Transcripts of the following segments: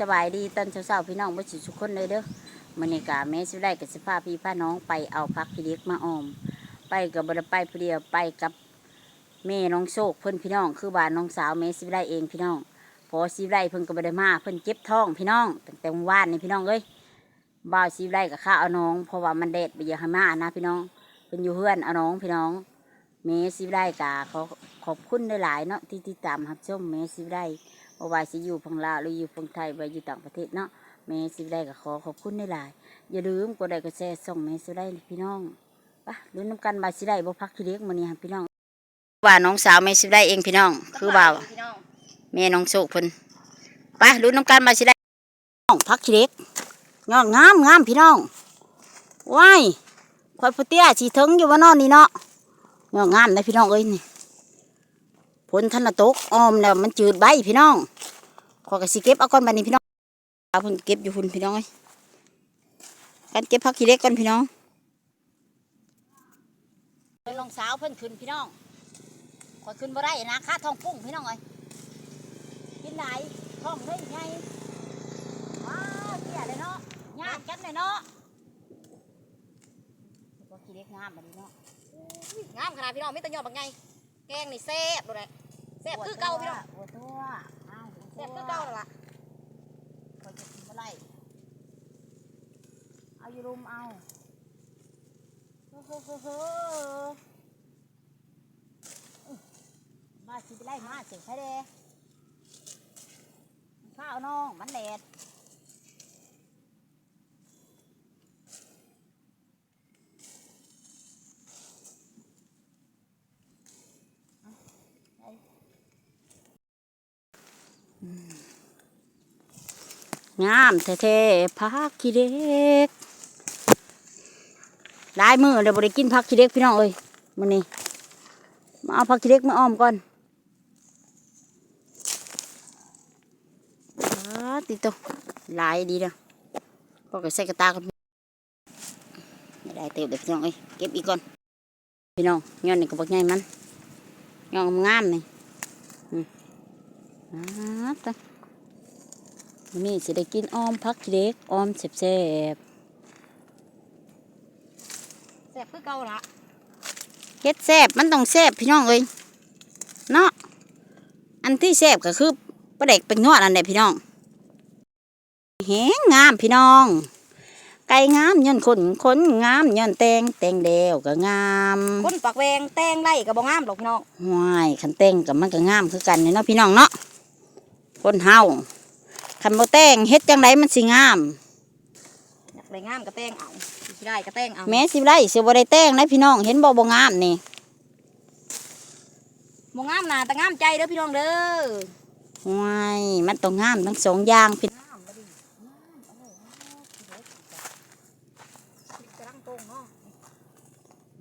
สบายดีตอนเช้าๆพี่น้องบ่สิทุกคนเลยเด้อมื้อนี้ก็แม่สิได้กับสิพาพี่พาน้องไปเอาผักขี้เล็กมาออม ไปกับบ่ได้ไปผู้เดียวไปกับแม่น้องโชคเพิ่นพี่น้อง คือบ้านน้องสาวแม่สิได้เองพี่น้องพอสิได้เพิ่นก็บ่ได้มาเพิ่นเจ็บท้องพี่น้องตั้งแต่วานนี่พี่น้องเอ้ยบ่าวสิได้กับข้าเอาน้อง เพราะว่ามันแดดไปอยากให้มานะพี่น้องเพิ่นอยู่เฮือนเอาน้องพี่น้องแม่สิได้กะขอขอบคุณหลายๆเนาะที่ติดตามรับชมแม่สิได้ บ่ว่าสิอยู่พังลาวหรืออยู่พังไทยหรือยู่ต่างประเทศเนาะแม่สิได้ก็ขอขอบคุณได้หลาย อย่าลืมกดไลค์กดแชร์ส่งแม่สิได้พี่น้องปะลุ้นน้ำกันมาสิได้บ่พักทีเล็กมื้อนี้พี่น้อง ว่าน้องสาวแม่สิได้เองพี่น้อง คือว่าแม่น้องโชคเพิ่นไปลุ้นน้ำกันมาสิได้น้องพักทีเล็กงอกงามงามพี่น้องว้ายควายผู้เตี้ยสิถึงอยู่ว่านอนนี่เนาะงอกงามนะพี่น้องเอ้ยนี่ ผลทันละตกออมแล้วมันจืดใบพี่น้อง ขอกระสิเก็บเอาก้อนบันนี้พี่น้องเอาพิ่งเก็บอยู่พุ่นพี่น้องเอ้ยกันเก็บผักขี้เล็กก่อนพี่น้องเพิ่นลองสาวเพิ่นขึ้นพี่น้องขอขึ้นบ่ได้นะค่าทองปุ้งพี่น้องเอ้ยกินไหนทองได้ไงว้าวเตี้ยเลยเนาะยากจังเลยเนาะผักขี้เล็กงามบัดนี้เนาะงามขนาดพี่น้องไมีแต่ยอดบางไง แกงนี่แซ่บดูเลยแซ่บคือเก่าพี่น้องหัวตัวอ้าวแซ่บคือเก่าแล้วล่ะคอยจะกินบ่ได้เอาอยู่รุมเอาเฮ้อเฮ้อเฮ้อเฮ้อมาสิไปไล่มาเสียงใครเด้ข้าวน้องมันแดดเอาไปอืม งามแท้ๆพักขี้เด็กหลายมือเดี๋ยวบริกินพักขี้เด็กพี่น้องเอ้ยมันนี่มาเอาพักขี้เด็กมาอ้อมก่อนอติดตัวหลายดีเด้อก็ใส่กระตากันไม่ได้เติบเด็กพี่น้องเอ้ยเก็บอีกก่อนพี่น้องย้อนนี่ก็บอกง่ายมันย้อนงามๆนี่อืมอ่าตะวันนี้จะได้กินออมพักขี้เหล็กออมแซ่บแซ่บคือเก่าละๆเฮ็ดแซ่บมันต้องแซ่บพี่น้องเอ้ยเนาะอันที่แซ่บก็คือปลาเด็กเป็นนวดอันเด็พี่น้องแหงงามพี่น้อง ไก่งามย้อนขนขนงามย้อนแตงแตงเดวก็งามคนปากแวงแตงไล่กับบ่งามหรอกพี่น้องห้วยขันแตงกับมันก็งามคือกันเนาะพี่น้องเนาะคนเฮา คันบ่แตงเฮ็ดจังไดมันสิงามอยากได้งามก็แตงเอาสิได้ก็แตงเอาแม้สิไรสิบ่ได้แต่งนะพี่น้องเห็นบ่บ่งามนี่บ่งามหนาแต่งามใจเด้อพี่น้องเด้อว้ายมันต้องงามทั้งสองอย่างพี่งามบ่ดีงามเอาเลยเอาเลยกำลังตรงเนาะ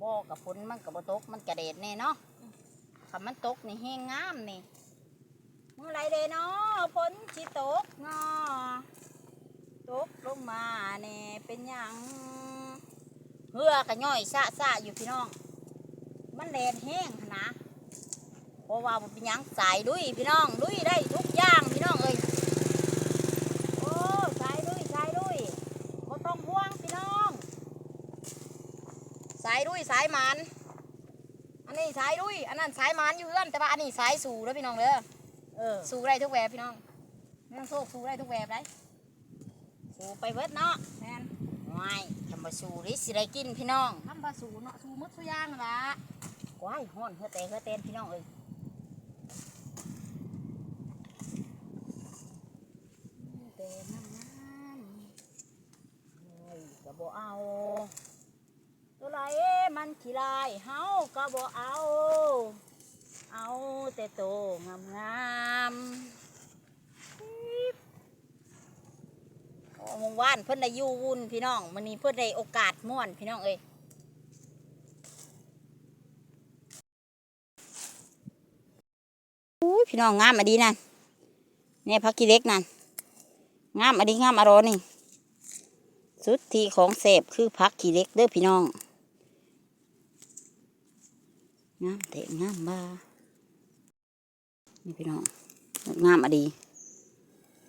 บ่กับฝนมันกับบ่ตกมันกระเด็ดแน่เนาะคันมันตกนี่แห้งงามนี่เมื่อไรเด้เนาะฝนสิตกเนาะตกลงมาแน่เป็นยังเหือกระย่อยซะซะอยู่พี่น้อง มันแดดแห้งนะเพราะว่าเป็นยังสายดุยพี่น้องดุยได้ทุกอย่างพี่น้องเอ้ยโอ้สายดุยสายดุยบ่ต้องห่วงพี่น้อง สายดุยสายมันอันนี้สายดุยอันนั้นสายมันอยู่เพื่อนแต่ว่าอันนี้สายสู่เด้อพี่น้องเด้อ เออสู้ได้ทุกแบบพี่น้องไม่ต้องโชคสู้ได้ทุกแบบได้สูไปเบิดเนาะแมนว้ายทำมาสูริสิได้กินพี่น้องทำปลาสูเนาะสูมดสูย่างนั่นละว้ายห้อนเฮือแต่เฮือเต้นพี่น้องเอ้ยแต่น้ำมันเฮ้ยก็บ่เอาตัวไรมันขี้ลายเฮาก็บ่เอา เอาแต่โตงามงามๆโอ้มงว่านเพิ่อนได้ยู่วุ่นพี่น้องมันนี้เพิ่อนได้โอกาสม่วนพี่น้องเอ้ยอุ้พี่น้องงามอดีนั่นเนี่ยพักกีเล็กนั่นงามอดีงามอร่อยนี่สุดที่ของเสพคือพักขี้เล็กเด้อพี่น้อง งามแต่งามบ้านี่พี่น้องงามอะดี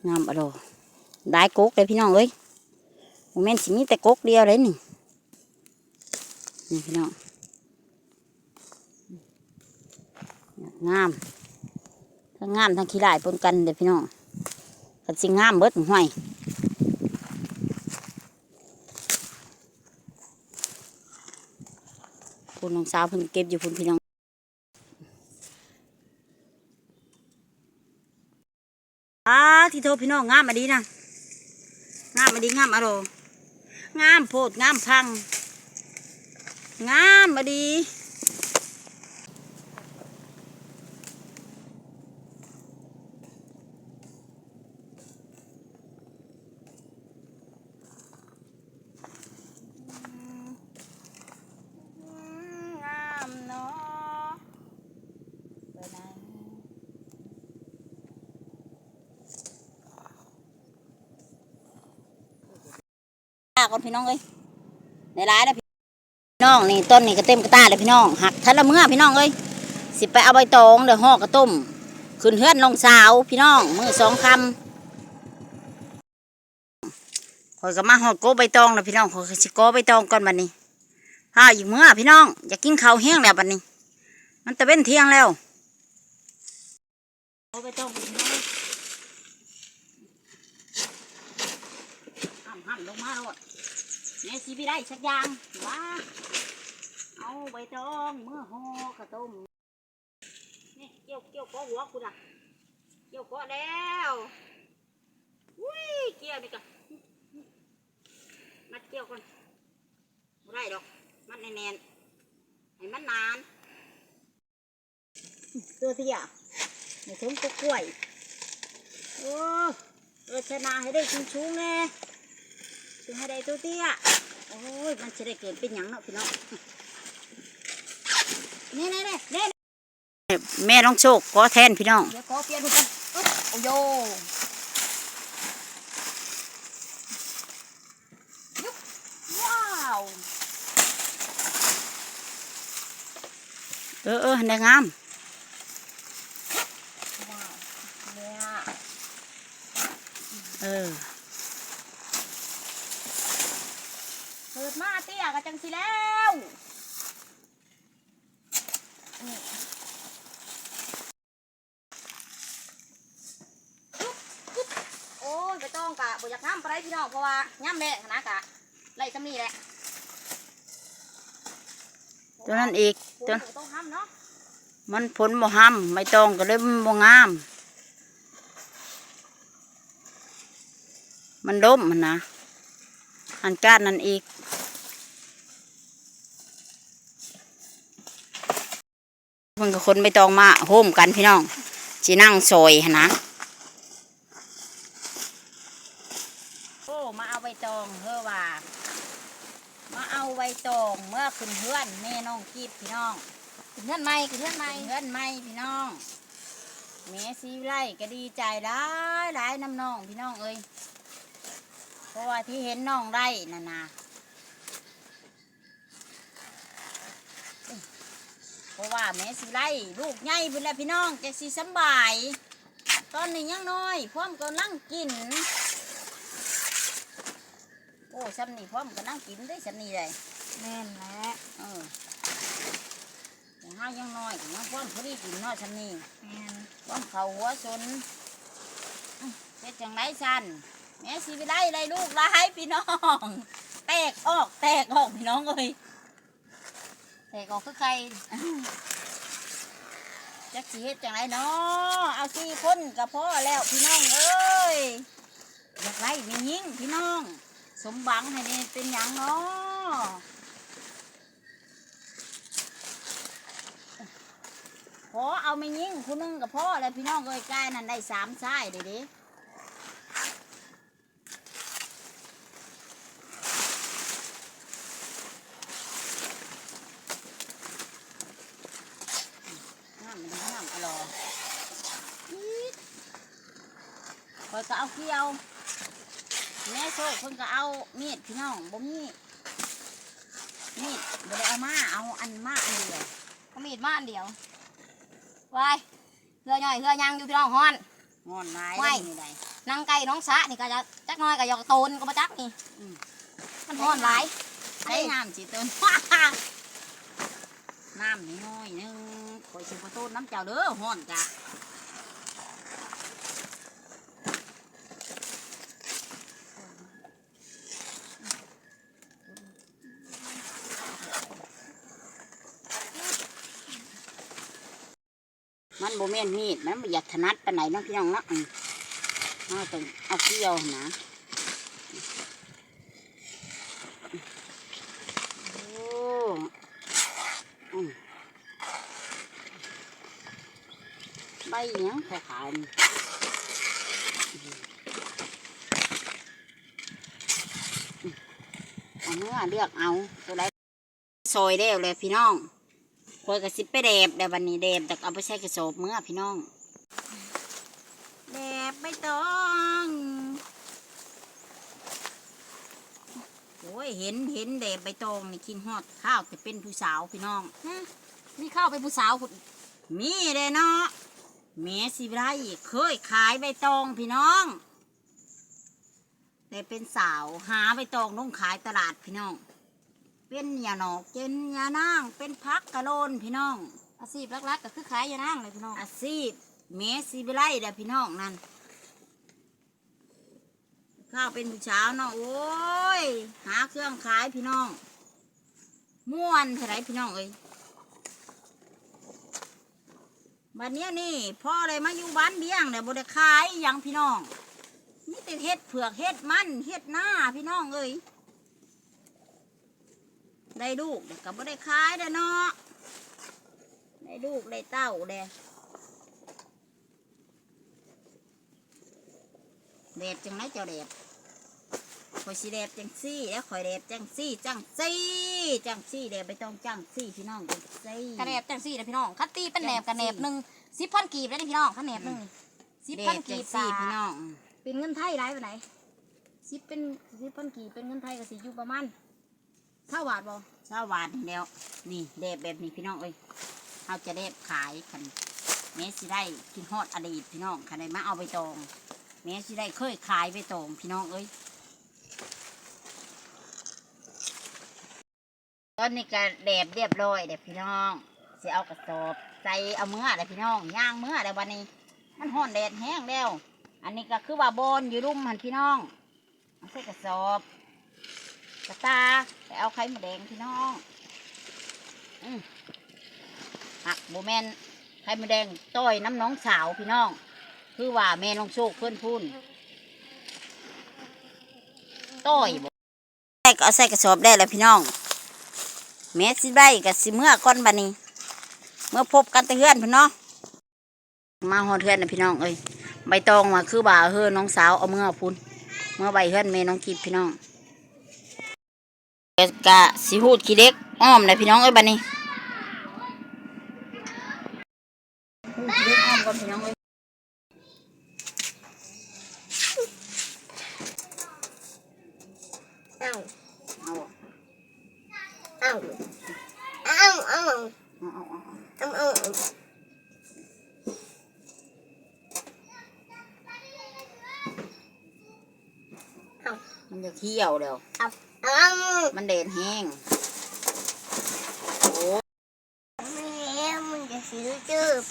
งามอร่อได้กกเลยพี่น้องเอ้ยโมเมนต์สิมีแต่กกเดียวเลยนี่นี่พี่น้องงามทั้งงามทั้งขี้ลายปนกันเด้อพี่น้องกันสิงามเบิดห้วยคุณน้องสาวเพิ่นเก็บอยู่พุ่นพี่น้อง อาที่ โทพี่น้องงามมาดีนะงามมาดีงามอร่อยงามโพดงามพัง งามมาดีงามเนาะไปไหน ตา ก่อนพี่น้องเอ้ยในร้ายนะพี่น้องนี่ต้นนี่ก็เต็มกระตาเลยพี่น้องหักทันละเมื่อพี่น้องเอ้ยสิไปเอาใบตองเดี๋ยวห่อกระต้มขึ้นเฮือนลงสาวพี่น้องมือสองคำคอยก็มาหอดโกใบตองแล้วพี่น้องคอยก็สิโกใบตองก่อนบัดนี้พาอยู่เมื่อพี่น้องอยากกินข้าวแห้งแล้วบัดนี้ มันตะเว้นเที่ยงแล้วโกใบตองพี่น้องห้ามห้ามลงมาโลด แม่สีพี่ได้สักอย่างว่าเอาใบตองเมื่อห่อกระต้มนี่เกี่ยวเกี่ยวก้อหัวคุณอะเกี่ยวก้อแล้วอุ้ยเกี่ยวนี่กะมัดเกี่ยวก่อนไม่ได้ดอกมัดแน่นๆให้มันนานตัวเสียในถุงกกล้วยโอ้เออชนะให้ได้ชุงชุงๆแน่ ถึงให้ได้ตัวเตี้ยโอ้ยมันจะได้เกิดเป็นหยังเนาะพี่น้องนี่นี่นี่นี่แม่น้องโชคขอแทนพี่น้อง เดี๋ยวขอเปลี่ยนดูกันอึ๊บโอ้โยยุบว้าวเออเออได้งามว้าวเนี่ยเออ เปิดมาเตี้ยก็ จังสิแล้วนี่อึ๊บอึ๊บโอ้ยไปต้องกะบ่อยากน้ำไปไรพี่น้องเพราะว่าย่ำแม่นะกะไล่ซ้ำนี่แหละตัวนั้นอีกตัตัววต้องห้ำเนาะมันผลบ่ห้ำไม่ต้องก็เลยมันบ่งาม มันล้มมันนะอันก้านนั่นอีก มันก็คนไม่ต้องมาโฮมกันพี่น้องจีนั่งซอยหั้นนะโอ้มาเอาใบตองเฮ้อว่า มาเอาใบตองเมื่อขึ้นเฮือนแม่น้องกีบพี่น้องขึ้นเงื่อนไหมขึ้นเงื่อนไหมเงินไม่พี่น้องแม่ซีไล่ก็ดีใจร้ายร้ายน้ำน้องพี่น้องเอ้ยเพราะว่าที่เห็นน้องได้น่ะนะ เพราะว่าแม่ซีไล่ลูกใหญ่พุ่นแหล้วพี่น้องจะสีสำบาย ตอนนี้ยังน้อยพร้อมก็นั่งกิน โอ้ซ้ำนี่พร้อมก็นั่งกินได้ซ้ำนี่เลยแม่นแหละเออแต่ห้ายังน้อยก็ยังพร้อมพอดีกินน้อยซ้ำนี่แม่นบ้องเขาหัวสนอื้อเฮ็ดจังไรสันแม่สีไปได้ไรลูกร้ายพี่น้อง แตกออกแตกออกพี่น้องเอ้ย แต่กออกคือใครจักสีเฮ็ดจังไรเนาะเอาสี่คนกับพ่อแล้วพี่น้องเอ้ยอยากไรไม่ยิ่งพี่น้อง สมบังให้นี่เป็นอย่างเนาะพอเอาไม่ยิ่งคุณนึงกับพ่อแล้วพี่น้องเอ้ยกล้นั่นได้สามชายเด้เด้น้ำมันน้ำอร่อยอี๊ดค อยก็เอาเกี่ยวแม่โชคเพิ่นก็เอามีดพี่น้องบ่มีมีดบ่ได้เอามาเอาอันมาอันเดียวเอามีดมาอันเดียวไว้เหือหน่อยเหือยังอยู่พี่น้องฮอนงอนไม้ไว้ได้นี่ได้นางไก่น้องสะนี่ก็จะจักหน้อยก็อยากโตนก็มาจักนี่อืมมันร้อนหลายใช้น้ำสิต้นน้ำนิดหน่อยหนึงคอยสิบ่ต้นน้ำเจ้าเด้อฮ้อนจ้ะ บแม่นมีดมันบ่อยากถนัดปานไหนน้องพี่น้องเนาะมเอาต้องเอาเกี่ยวนะโอ้อืมใบเนี้ยขายขายๆนี่เอาเนื้อเลือกเอาตัวใดซอยได้เลยพี่น้อง คอยกระสิบไปแดบแต่วันนี้แดบแต่เอาไปใช้กระสอบเมื่อพี่น้องแดบไม่ต้องโอ้ยเห็นเห็นแดบใบตองนี่กินฮอดข้าวแต่เป็นผู้สาวพี่น้องมีข้าวไปผู้สาวคุณมีเลยเนาะแม่สิไรเคยขายใบตองพี่น้องแต่เป็นสาวหาใบตองต้องขายตลาดพี่น้อง เป็นยาหนอกเป็นยานางเป็นพักกะโลนพี่น้อง อาชีพหลักๆก็คือขายยานั่งเลยพี่น้องอาชีพแม่สิไรเด้อพี่น้องนั่นข้าวเป็นผู้เช้าวเนาะโอ้ยหาเครื่องขายพี่น้องม่วนเท่าไรพี่น้องเอ้ยบัดเนี้ยนี่พ่อเลยมาอยู่บ้านเบี้ยงแต่บได้ขายอหย่างพี่น้องนี่แต่เฮ็ดเผือกเฮ็ดมันเฮ็ดหน้าพี่น้องเอ้ย ได้ลูกแต่ก็บ่ได้ขายเด้อเนาะได้ลูกได้เต้าเด้เด็ดจังไรเจ้าเด็ดข่อยสิเด็ดจังซี่แล้วข่อยเด็ดจังซี่จังซี่จังซี่เด็ดไปต้องจังซี่พี่น้องจังซี่กระแหนบจังสี่เลยพี่น้องคัตตีเป็นแหนบกระแหนบหนึ่งสิบพันกีบเลยนี่พี่น้องขันแหนบหนึ่งสิบเด็พันดจักีงบซี่กะพี่น้อง เป็นเงินไทยไรไปไหนสิบเป็นสิบพันกีบเป็นเงินไทยก็สิอยู่ประมาณ เท่าบาทบ่สวัสดีแล้ว นี่เดบแบบนี้พี่น้องเอ้ยเขาจะเดบขายคันแม่สิได้กินฮอดอดีตพี่น้องคันได้มาเอาไปตองแม่สิได้เคยขายไปตองพี่น้องเอ้ยตอนนี้ก็แดบเรียบร้อยเด็พี่น้องสิเอากระสอบใส่เอาเมื่อเด็พี่น้องย่างเมื่อเด็วันนี้ มันห่อนแดดแห้งแล้ว อันนี้ก็คือว่าบอนอยู่รุ่มหันพี่น้องเอาใส่กระสอบ กระตาไปเอาไข่มดแดงพี่น้องอืมหักโบแมนไข่มดแดงต้อยน้ำน้องสาวพี่น้อง คือว่าแม่น้องโชคเพื่อนพูนต้อยบ่ใส่ก็เอาใส่กระสอบได้แล้วพี่น้องแม่สิได้กับสิเมื่อก้อนบันนี้ เมื่อพบกันตะเฮือนพี่น้องมาหอดเฮือนนะพี่น้องเอ้ยใบตองมาคือบ่าเฮือน้องสาวเอาเมื่อพูนเมื่อใบเฮือนแม่น้องกิบพี่น้อง กะสิหูดขี้เล็กอ้อมเลยพี่น้องเอ้ยบัดนี้หูดขี้เล็กอ้อมก่อนพี่น้องเอ้ยเอ้าเอาอะเอ้าเอ้าเอ้าเอาเอาเอาเอ้าเอ้ามันจะเที่ยวเดี๋ยวเอ้า มันเด่นแห้งโอ้แม่มึงจะซื้อจืบ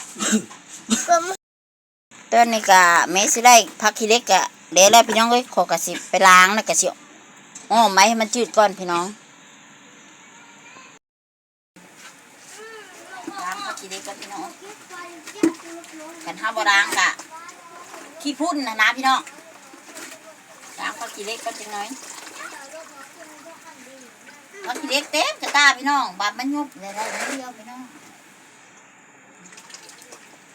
ตอนนี้กะแม่สิได้พักขี้เล็กกะเดี๋ยวแล้วพี่น้องเอ้ยขอกระสิไปล้างแล้วกะสิอ้อมไม้ให้มันจืดก่อนพี่น้องล้างพักขี้เล็กก่อนพี่น้องกันห้าบรางกะขี้พุ่นนะนะพี่น้องล้างพักขี้เล็กก็จังน้อย พักขี้เล็กเต็มกระตาพี่น้องบาดมันยุบเลยได้ไม่เดียวพี่น้อง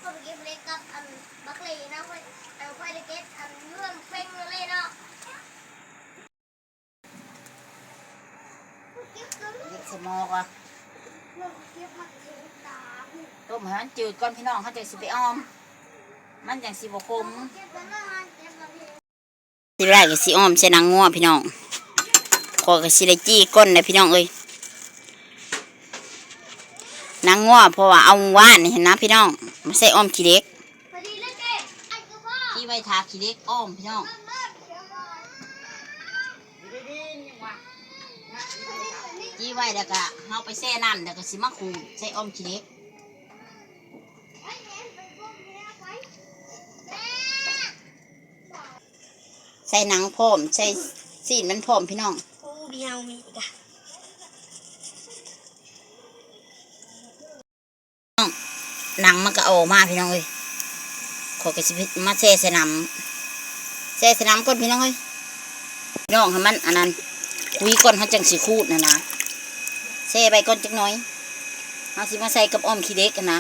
ก็ไปเก็บเล็กกับอันบักเลยนะค่อยเอาค่อยเก็บอันเรื่องเป้งเลยเนาะเก็บตัวนี้เล็กสมอกอะต้มให้มันจืดก่อนพี่น้องเขาจะสิไปอ้อม มันจังสิบคมเก็บตัวนั้นเก็บมสิได้ก็สิอ้อมใส่นางงัวพี่น้อง ขอก็สิได้จี้ก้นเลยพี่น้องเอ้ยนางงัวเพราะว่าเอาว่านนี่เห็นนะพี่น้องมาใส่อ้อมขี้เล็กพอดีเลยเก็บอันก็พ่อขี้ไว้ทาขี้เล็กอ้อมพี่น้องจี้ไว้แล้วก็เอาไปแช่น้ำแล้วก็สิมาขูดใส่อ้อมขี้เล็กใส่หนังพร้อมใส่สีนมันพร้อมพี่น้องโอ้เบี ยวมีอีกอะหนังมันก็เออกมาพี่น้องเอ้ยขอกระสิบมาแช่ใส่น้ำแช่ใส่น้ำก่อนพี่น้องเอ้ยน้องให้มันอันนั้นคุยก่อนเขาจังสิคูดนะนะแช่ไปก่อนจักน่อยเอาสิมาใส่กับอ้อมขี้เด็กกันนะ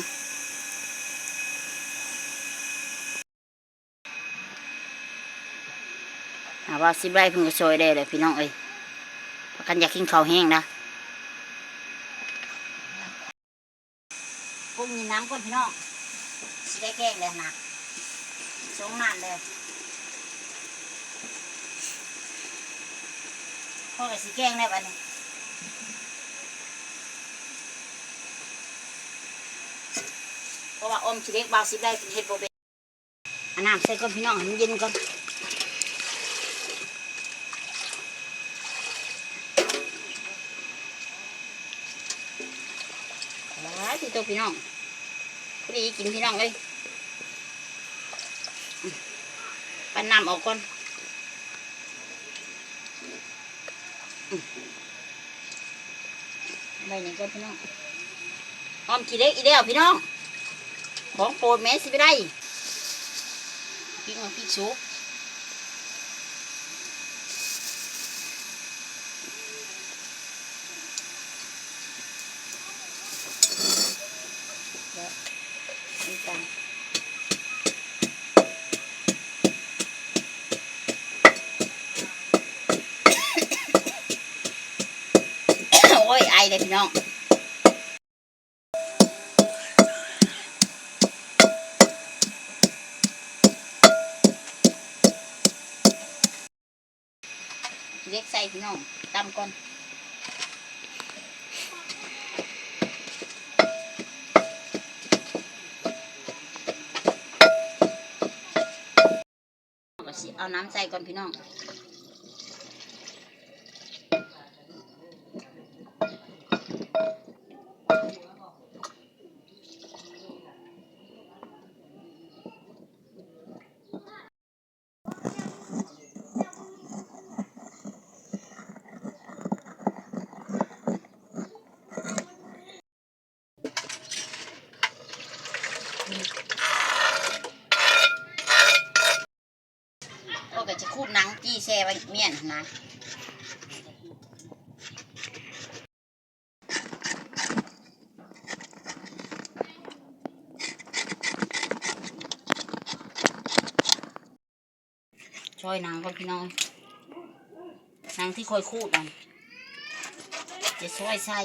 หาว่าสิบไรเพิ่งก็ซอยได้เลยพี่น้องเอ้ย กันอยากกินข้าวแห้งนะปรุงนี่น้ำก่อนพี่น้องสิได้แกงเลยนะสงนานเลยพ่อกับสิแกงได้ปะเนี่ยเพราะว่าอมชิเล็กบาวสิบได้เห็ดโบเบอันน้ำใส่ก่อนพี่น้องเย็นก่อน หลายที่ตัวพี่น้องพอดีกินพี่น้องเลยปันน้ำออกก่อนอืมอะไรนี่ก่อนพี่น้องหอมขี้เล็กอีเดียวพี่น้อง ของโปรดแม่สิไปได้พริกมาพริกสุกแล้วนี่จ้ะ โอ้ยไอเลยพี่ น้องเล็กใส่พี่น้องตำก่อนเอาน้ำใส่ก่อนพี่น้องก็ก็จะคูดหนั ว่าเมียนนะช่วยนางก็พี่น้องนางที่คอยคู่กันจะช่วยใส่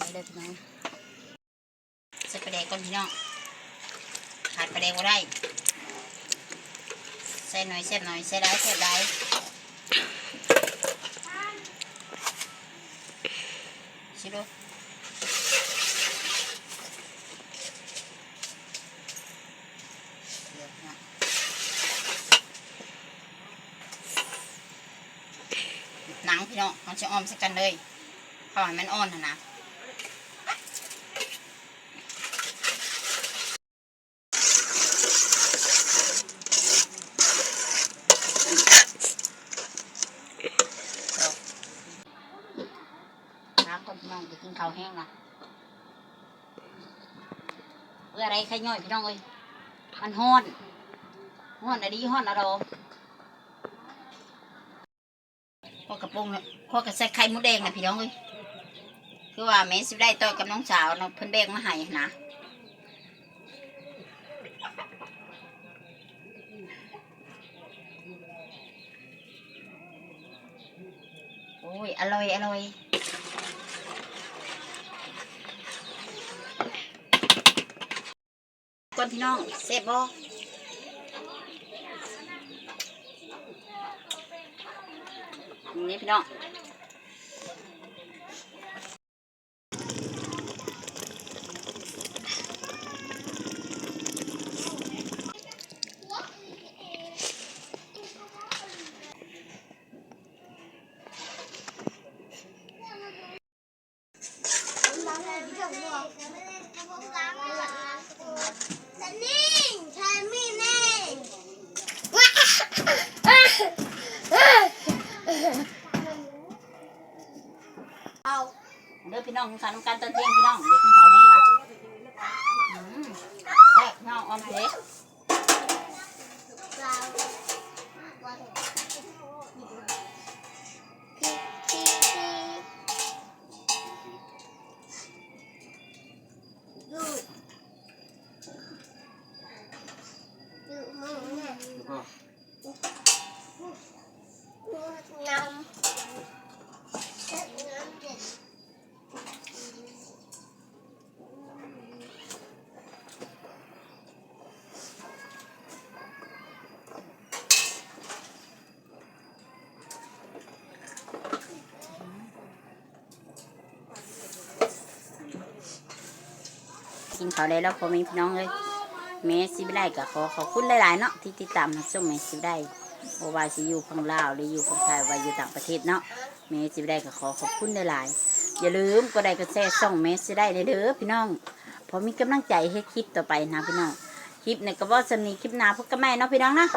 นี่เลยพี่น้องใส่ปลาแดกก่อน พี่น้องขาดปลาแดกก็ได้ใส่หน่อยเสียบหน่อยใส่ได้เสียบได้ชิโร่หนังพี่น้องมันจะอ้อมสักกันเลยเพราะมันอ่อนนะนะ น้ำก่อนพี่น้องจะกินข้าวแห้งนะเพื่ออะไร ใครย่อยพี่น้องเอ้ยมันฮ้อนฮ้อนอะดีฮ้อนอะดอพอกระโปรงเนี่ยพอกระใส่ไข่มดแดงนะพี่น้องเอ้ยคือว่าแม่สิได้ต่อกับน้องสาวเนาะเพิ่นแบกมาให้นะอ้ยอร่อยอร่อย ก่อนพี่น้องเซฟบอนี่พี่น้องเด้อพี่ น้องทานน้ำกันตอนเที่ยงพี่น้องเดี๋ กินเขาได้แล้วพอมีพี่น้องเลยแม่สิบได้กับขอขอบคุณหลายๆเนาะที่ติดตามส่งเมแม่สิบได้โอวาสิอยู่พังลาวหรืออยู่พังไทยว่าอยู่ต่างประเทศเนาะแม่สิบได้กับขอขอบคุณหลายๆอย่าลืมก็ได้ก็แชร์ช่องแม่สิได้เด้อพี่น้องพอมีกำลังใจให้คลิปต่อไปนะพี่น้องคลิปเนี่ยก็ว่าสำนีคลิปนาพวกันใหม่เนาะพี่น้องนะ